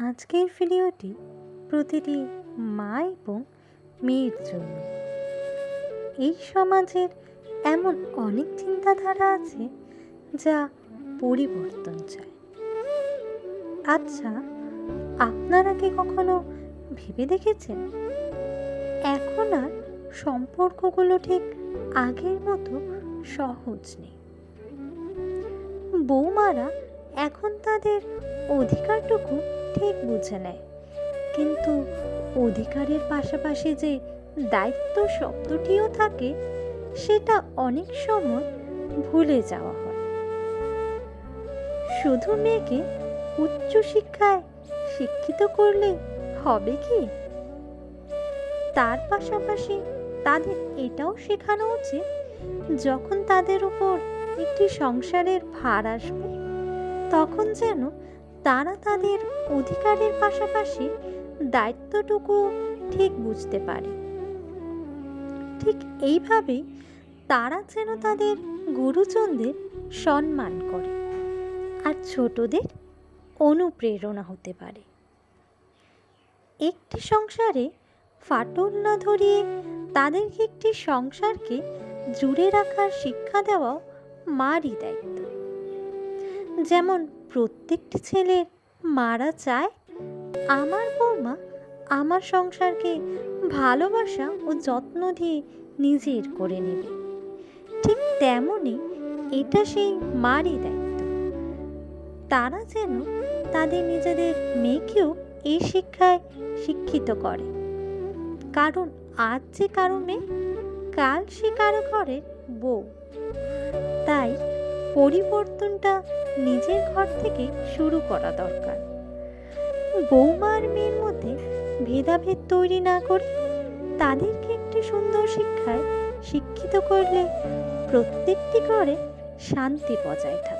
আজকের ভিডিওটি প্রতিটি মা এবং মেয়ের জন্য। এই সমাজের এমন অনেক চিন্তাধারা আছে যা পরিবর্তন চায়। আচ্ছা আপনারা কি কখনো ভেবে দেখেছেন? এখন আর সম্পর্কগুলো ঠিক আগের মতো সহজ নেই। বৌমারা এখন তাদের অধিকারটুকু ঠিক বুঝে নেয়। কিন্তু অধিকারের পাশাপাশি যে দায়িত্ব শব্দটিও থাকে, সেটা অনেক সময় ভুলে যাওয়া হয়। শুধু মেয়েকে উচ্চশিক্ষায় শিক্ষিত করলে হবে কি? তার পাশাপাশি তাদের এটাও শেখানো উচিত, যখন তাদের উপর একটি সংসারের ভার আসবে, তখন যেন তারা তাদের অধিকারের পাশাপাশি দায়িত্বটুকু ঠিক বুঝতে পারে। ঠিক এইভাবেই তারা যেন তাদের গুরুজনদের সম্মান করে আর ছোটদের অনুপ্রেরণা হতে পারে। একটি সংসারে ফাটল না ধরিয়ে তাদেরকে একটি সংসারকে জুড়ে রাখার শিক্ষা দেওয়াও মারই দায়িত্ব। যেমন প্রত্যেকটি ছেলের মারা চায়, আমার বৌমা আমার সংসারকে ভালোবাসা ও যত্ন দিয়ে নিজের করে নেবে। ঠিক তেমনই এটা সেই মারই দায়িত্ব। তারা যেন তাদের নিজেদের মেয়েকেও এই শিক্ষায় শিক্ষিত করে। কারণ আজ যে কারও মেয়ে, কাল সে কারও ঘরের বউ। তাই পরিবর্তনটা নিজের ঘর থেকে শুরু করা দরকার। বৌমা আর মেয়ের মধ্যে ভেদাভেদ তৈরি না করে তাদেরকে একটি সুন্দর শিক্ষায় শিক্ষিত করলে প্রত্যেকটি ঘরে শান্তি বজায় থাকে।